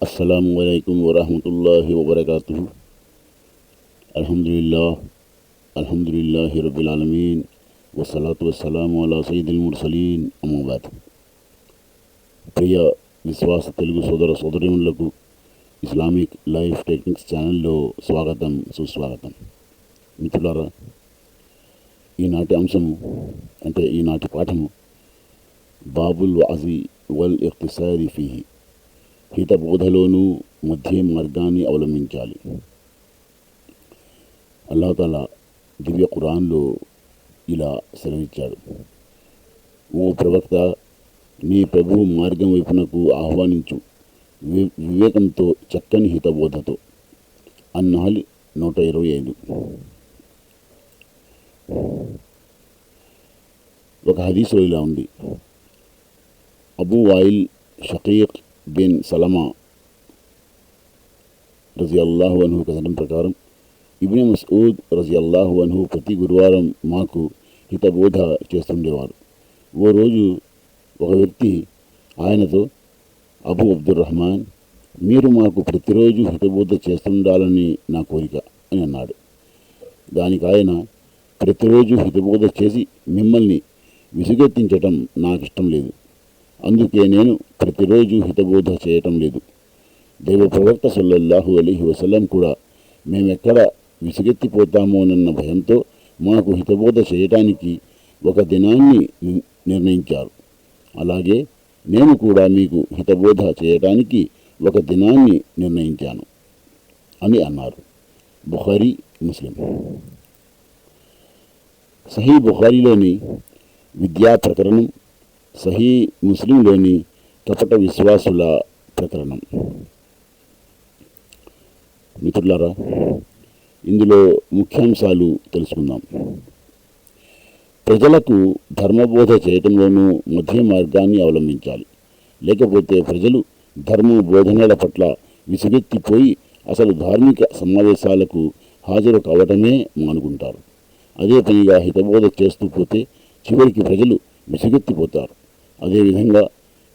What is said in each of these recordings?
আসসালামু আলাইকুম ওরহমতুল্লাহ ওবরাকাত আলহামদুলিল্লাহ আলহামদুলিল্লাহ রবিল আলমিন ওসালাত ওসালাম আল্লাহ সঈদুল মুরসলীন আমাবাদ ప్రియ విశ్వాస తెలుగు సోదర సోదరిములకు ఇస్లామిక్ లైఫ్ టెక్నిక్స్ ఛానల్లో స్వాగతం సుస్వాగతం మిత్రులారా ఈనాటి అంశము అంటే ఈనాటి పాఠము బాబుల్ వాజీ వల్ ఇక్తిసారి ఫీహి హితబోధలోనూ మధ్య మార్గాన్ని అవలంబించాలి. అల్లాహతాల దివ్య ఖురాన్లో ఇలా సెలవిచ్చాడు. ఓ ప్రవక్త నీ ప్రభు మార్గం వైపునకు ఆహ్వానించు. వివేకంతో చక్కని హితబోధతో. అన్నాలి నూట ఇరవై ఐదు. ఒక హదీసులో ఇలా ఉంది. Abu Wail Shaqiq bin Salama రజియల్లాహు అన్హు కథనం ప్రకారం ఇబ్ని మసూద్ రజియల్లాహు అన్హు ప్రతి గురువారం మాకు హితబోధ చేస్తుండేవారు ఓ రోజు ఒక వ్యక్తి ఆయనతో అబు అబ్దుల్ రహమాన్ మీరు మాకు ప్రతిరోజు హితబోధ చేస్తుండాలని నా కోరిక అని అన్నాడు దానికి ఆయన ప్రతిరోజు హితబోధ చేసి మిమ్మల్ని విసుగెత్తించటం నాకు ఇష్టం లేదు అందుకే నేను ప్రతిరోజు హితబోధ చేయటం లేదు. దైవ ప్రవక్త సల్లల్లాహు అలీహి వసలం కూడా మేమెక్కడ విసుగెత్తిపోతామోనన్న భయంతో మాకు హితబోధ చేయటానికి ఒక దినాన్ని ని- నిర్ణయించారు. అలాగే నేను కూడా మీకు హితబోధ చేయటానికి ఒక దినాన్ని నిర్ణయించాను అని అన్నారు. బుఖారీ ముస్లిం. సహీ బుఖారీలోని విద్యా ప్రకరణం సహీ ముస్లింలోని కపట విశ్వాసుల ప్రకరణం. మిత్రులారా ఇందులో ముఖ్యాంశాలు తెలుసుకుందాం. ప్రజలకు ధర్మబోధ చేయటంలోనూ మధ్య మార్గాన్ని అవలంబించాలి. లేకపోతే ప్రజలు ధర్మ బోధనల పట్ల విసుగెత్తిపోయి అసలు ధార్మిక సమావేశాలకు హాజరు కావటమే మానుకుంటారు. అదే పనిగా హితబోధ చేస్తూ పోతే చివరికి ప్రజలు విసుగెత్తిపోతారు. అదేవిధంగా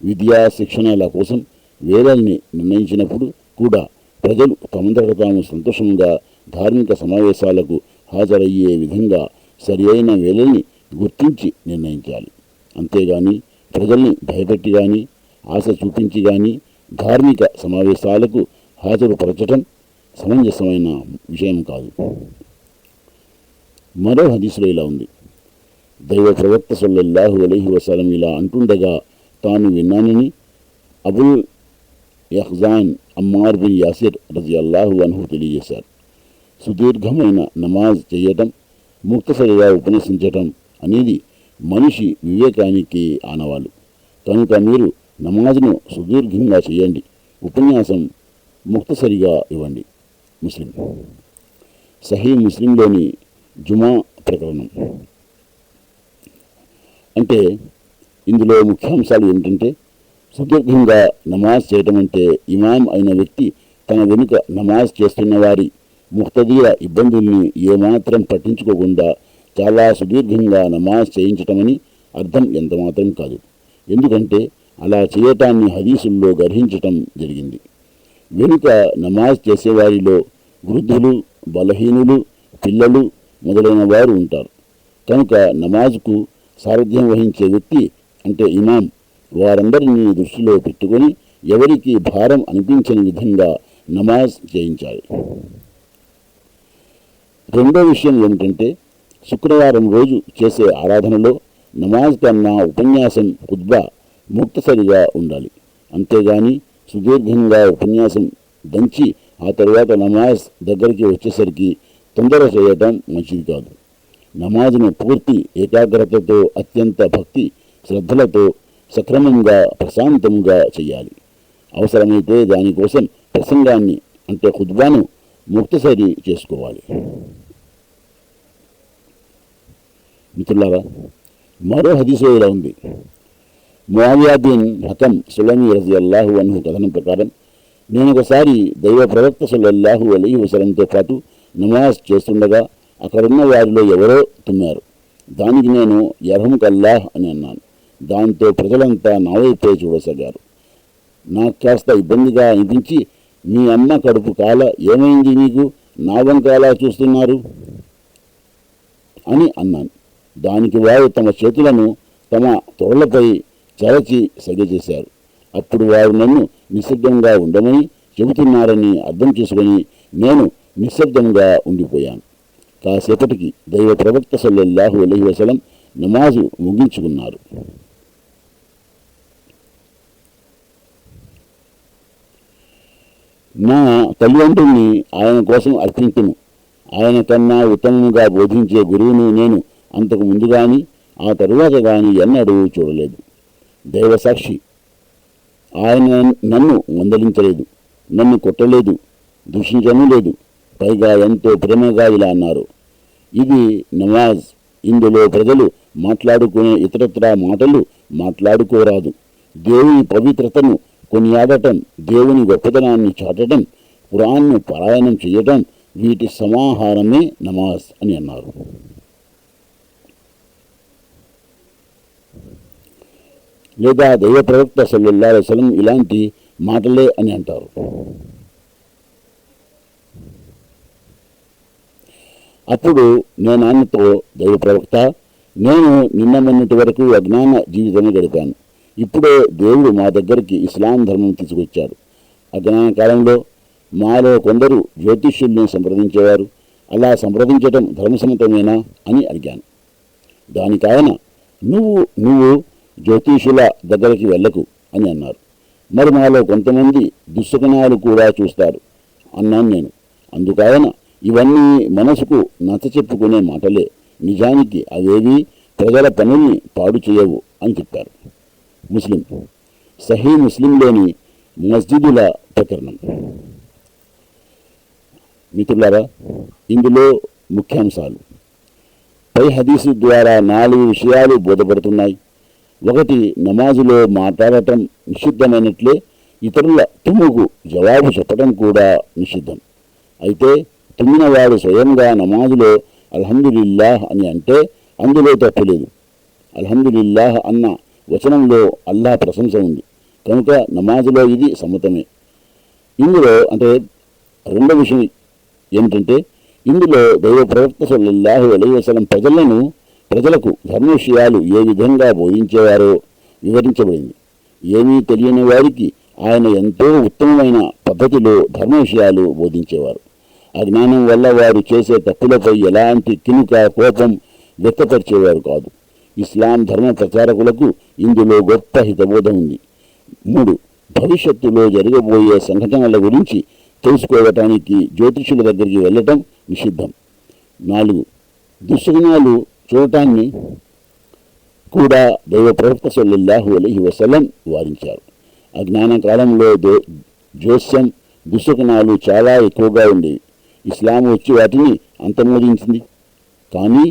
విద్యా శిక్షణల కోసం వేదాల్ని నిర్ణయించినప్పుడు కూడా ప్రజలు తమంతట తాము సంతోషంగా ధార్మిక సమావేశాలకు హాజరయ్యే విధంగా సరి అయిన వేళల్ని గుర్తించి నిర్ణయించాలి. అంతేగాని ప్రజల్ని భయపెట్టి కానీ ఆశ చూపించి కానీ ధార్మిక సమావేశాలకు హాజరుపరచటం సమంజసమైన విషయం కాదు. మరో హదీసులో ఇలా ఉంది. దైవ ప్రవక్త సల్లల్లాహు అలీహి వసలం ఇలా అంటుండగా తాను విన్నానని Abul Yaqzan Ammar bin Yasir రజి అల్లాహు అన్హు తెలియజేశారు. సుదీర్ఘమైన నమాజ్ చేయటం ముక్తసరిగా ఉపన్యసించటం అనేది మనిషి వివేకానికి ఆనవాలు కనుక మీరు నమాజ్ను సుదీర్ఘంగా చేయండి ఉపన్యాసం ముక్తసరిగా ఇవ్వండి. ముస్లిం. సహీ ముస్లింలోని జుమా ప్రకరణం. అంటే ఇందులో ముఖ్యాంశాలు ఏమిటంటే సుదీర్ఘంగా నమాజ్ చేయటం అంటే ఇమాం అయిన వ్యక్తి తన వెనుక నమాజ్ చేస్తున్న వారి ముక్తదీయ ఇబ్బందుల్ని ఏమాత్రం పట్టించుకోకుండా చాలా సుదీర్ఘంగా నమాజ్ చేయించటమని అర్థం ఎంతమాత్రం కాదు. ఎందుకంటే అలా చేయటాన్ని హదీసుల్లో గర్హించటం జరిగింది. వెనుక నమాజ్ చేసేవారిలో వృద్ధులు బలహీనులు పిల్లలు మొదలైన వారు ఉంటారు. కనుక నమాజ్కు సారథ్యం వహించే వ్యక్తి అంటే ఇమాం. వారందరినీ దృష్టిలో పెట్టుకొని ఎవరికి భారం అనిపించని విధంగా నమాజ్ చేయించాలి రెండో విషయం ఏమిటంటే శుక్రవారం రోజు చేసే ఆరాధనలో నమాజ్ కన్నా ఉపన్యాసం కుద్బా ముక్తసరిగా ఉండాలి. అంతేగాని సుదీర్ఘంగా ఉపన్యాసం దంచి ఆ తర్వాత నమాజ్ దగ్గరికి వచ్చేసరికి తొందర చేయటం మంచిది కాదు. నమాజ్ను పూర్తి ఏకాగ్రతతో అత్యంత భక్తి శ్రద్ధలతో సక్రమంగా ప్రశాంతంగా చేయాలి. అవసరమైతే దానికోసం ప్రసంగాన్ని అంటే ఖుద్బాను ముక్తసరి చేసుకోవాలి. మిత్రులారా మరో హదీసు ఇలా ఉంది. ముఆవియా బిన్ హకం సులమి రజి అల్లాహు అన్హు కథనం ప్రకారం నేను ఒకసారి దైవ ప్రవక్త సల్లల్లాహు అలీ వసలంతో పాటు నమాజ్ చేస్తుండగా అక్కడున్న వారిలో ఎవరో తుమ్మారు దానికి నేను యర్హముక్ కల్లా అని అన్నాను. దాంతో ప్రజలంతా నా వైపే చూడసాగారు. నాకు కాస్త ఇబ్బందిగా అనిపించి మీ అమ్మ కడుపు కాల ఏమైంది నీకు? నా వంక చూస్తున్నారు? అని అన్నాను. దానికి వారు తమ చేతులను తమ తోళ్ళపై చరచి సగ చేశారు అప్పుడు వారు నన్ను నిశ్శబ్దంగా ఉండమని చెబుతున్నారని అర్థం చేసుకొని నేను నిశ్శబ్దంగా ఉండిపోయాను. కాసేపటికి దైవ ప్రవక్త సల్లెల్లాహు అలహి వసలం నమాజు ముగించుకున్నారు. నా తల్లిదండ్రుల్ని ఆయన కోసం అర్పించును. ఆయన కన్నా ఉత్తమముగా బోధించే గురువును నేను అంతకు ముందు కానీ ఆ తరువాత కానీ ఎన్నడూ చూడలేదు. దైవసాక్షి ఆయన నన్ను మందలించలేదు. నన్ను కొట్టలేదు. దూషించను లేదు. పైగా ఎంతో ప్రేమగా ఇలా అన్నారు. ఇది నమాజ్. ఇందులో ప్రజలు మాట్లాడుకునే ఇతరత్రా మాటలు మాట్లాడుకోరాదు. దేవుని పవిత్రతను కొనియాడటం దేవుని గొప్పతనాన్ని చాటడం పురాణ్ను పారాయణం చేయటం వీటి సమాహారమే నమాజ్ అని అన్నారు. లేదా దైవ ప్రవక్త సల్లల్లా వసలం ఇలాంటి మాటలే అని అంటారు. అప్పుడు నేను ఆయనతో దైవ ప్రవక్త నేను నిన్న నిన్నటి వరకు అజ్ఞాన జీవితమే గడిపాను. ఇప్పుడే దేవుడు మా దగ్గరికి ఇస్లాం ధర్మం తీసుకొచ్చాడు అజ్ఞాన కాలంలో మాలో కొందరు జ్యోతిష్యుల్ని సంప్రదించేవారు. అలా సంప్రదించడం ధర్మసమ్మతమేనా అని అడిగాను. దానికి ఆయన నువ్వు నువ్వు జ్యోతిషుల దగ్గరికి వెళ్ళకు అని అన్నారు. మరి మాలో కొంతమంది దుశ్శకనాలు కూడా చూస్తారు అన్నాను నేను. అందుకన ఇవన్నీ మనసుకు నచ్చ చెప్పుకునే మాటలే. నిజానికి అవేవి ప్రజల పనుల్ని పాడు చేయవు అని చెప్పారు. ముస్లిం. సహీ ముస్లింలోని మస్జిదుల ప్రకరణం. మిత్రులారా ఇందులో ముఖ్యాంశాలు. పై హదీసు ద్వారా నాలుగు విషయాలు బోధపడుతున్నాయి. ఒకటి నమాజులో మాట్లాడటం నిషిద్ధమైనట్లే ఇతరుల తుమ్ముకు జవాబు చెప్పడం కూడా నిషిద్ధం. అయితే తమ్మినవాడు స్వయంగా నమాజులో అల్హమ్దులిల్లాహ్ అని అంటే అందులో తప్పలేదు అల్హమ్దులిల్లాహ్ అన్న వచనంలో అల్లాహ్ ప్రశంస ఉంది. కనుక నమాజులో ఇది సమ్మతమే ఇందులో అంటే రెండో విషయం ఏమిటంటే ఇందులో దైవ ప్రవక్త సల్లల్లాహు అలైహి ప్రజలను ప్రజలకు ధర్మ విషయాలు ఏ విధంగా బోధించేవారో వివరించబడింది. ఏమీ తెలియని వారికి ఆయన ఎంతో ఉత్తమమైన పద్ధతిలో ధర్మ విషయాలు బోధించేవారు. అజ్ఞానం వల్ల వారు చేసే తప్పులపై ఎలాంటి కినుక కోపం వ్యక్తపరిచేవారు కాదు. ఇస్లాం ధర్మ ప్రచారకులకు ఇందులో గొప్ప హితబోధం ఉంది. మూడు భవిష్యత్తులో జరగబోయే సంఘటనల గురించి తెలుసుకోవటానికి జ్యోతిషుల దగ్గరికి వెళ్ళటం నిషిద్ధం. నాలుగు దుశ్శకునాలు చూడటాన్ని కూడా దైవ ప్రవక్త సల్లల్లాహు అలహి వసలం వారించారు. అజ్ఞాన కాలంలో దో జోస్యం దుశ్శకునాలు చాలా ఎక్కువగా ఉండేవి ఇస్లాం వచ్చి వాటిని అంతమోదించింది. కానీ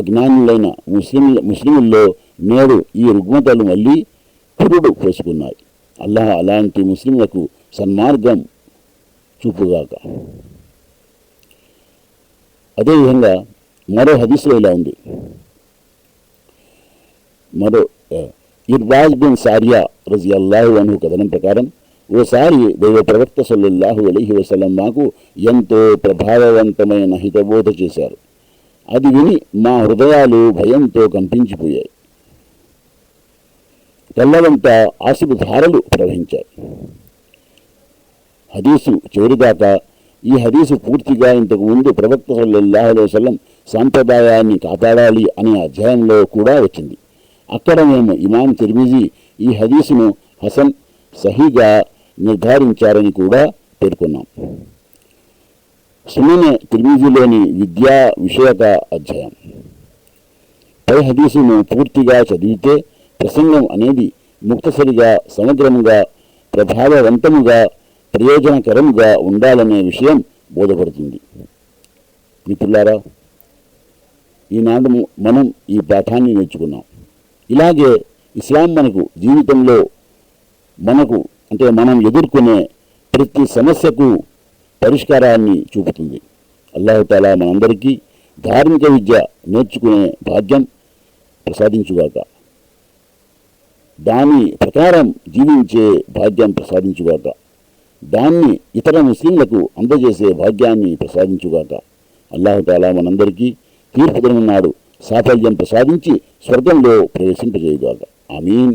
అజ్ఞానులైన ముస్లిం ముస్లింల్లో నేడు ఈ రుగ్మతలు మళ్ళీ పురుడు పోసుకున్నాయి అల్లాహ్ అలాంటి ముస్లింలకు సన్మార్గం చూపుగాక. అదేవిధంగా మరో హదీస్లో ఇలా ఉంది. మరో ఇర్బాజ్ బిన్ సారియా రజి అల్లాహు అను కథనం ప్రకారం ఓసారి దైవ ప్రవక్త సల్లల్లాహు అలీహి వసలం మాకు ఎంతో ప్రభావవంతమైన హితబోధ చేశారు. అది విని మా హృదయాలు భయంతో కంపించిపోయాయి. తెల్లవంతా ఆశపు ధారలు ప్రవహించాయి. హదీసు చివరిదాకా ఈ హదీసు పూర్తిగా ఇంతకు ముందు ప్రవక్త సల్లల్లాహు అలైహి వసల్లం సాంప్రదాయాన్ని కాపాడాలి అనే అధ్యాయంలో కూడా వచ్చింది. అక్కడ మేము ఇమాం తిరిమిజీ ఈ హదీసును హసన్ సహీగా నిర్ధారించారని కూడా పేర్కొన్నాం. సున్నె తిర్మిజీలోని విద్యా విషయక అధ్యాయం. పై హదీసును పూర్తిగా చదివితే ప్రసంగం అనేది ముక్తసరిగా సమగ్రముగా ప్రభావవంతముగా ప్రయోజనకరముగా ఉండాలనే విషయం బోధపడుతుంది. మిత్రులారా ఈనాడు మనం ఈ పాఠాన్ని నేర్చుకున్నాం. ఇలాగే ఇస్లాం మనకు జీవితంలో మనకు అంటే మనం ఎదుర్కొనే ప్రతి సమస్యకు పరిష్కారాన్ని చూపుతుంది. అల్లాహతాలా మనందరికీ ధార్మిక విద్య నేర్చుకునే భాగ్యం ప్రసాదించుగాక. దాని ప్రకారం జీవించే భాగ్యం ప్రసాదించుగాక. దాన్ని ఇతర ముస్లింలకు అందజేసే భాగ్యాన్ని ప్రసాదించుగాక. అల్లాహుతాలా మనందరికీ తీర్పు నాడు సాఫల్యం ప్రసాదించి స్వర్గంలో ప్రవేశింపజేయుగాక. ఆమీన్.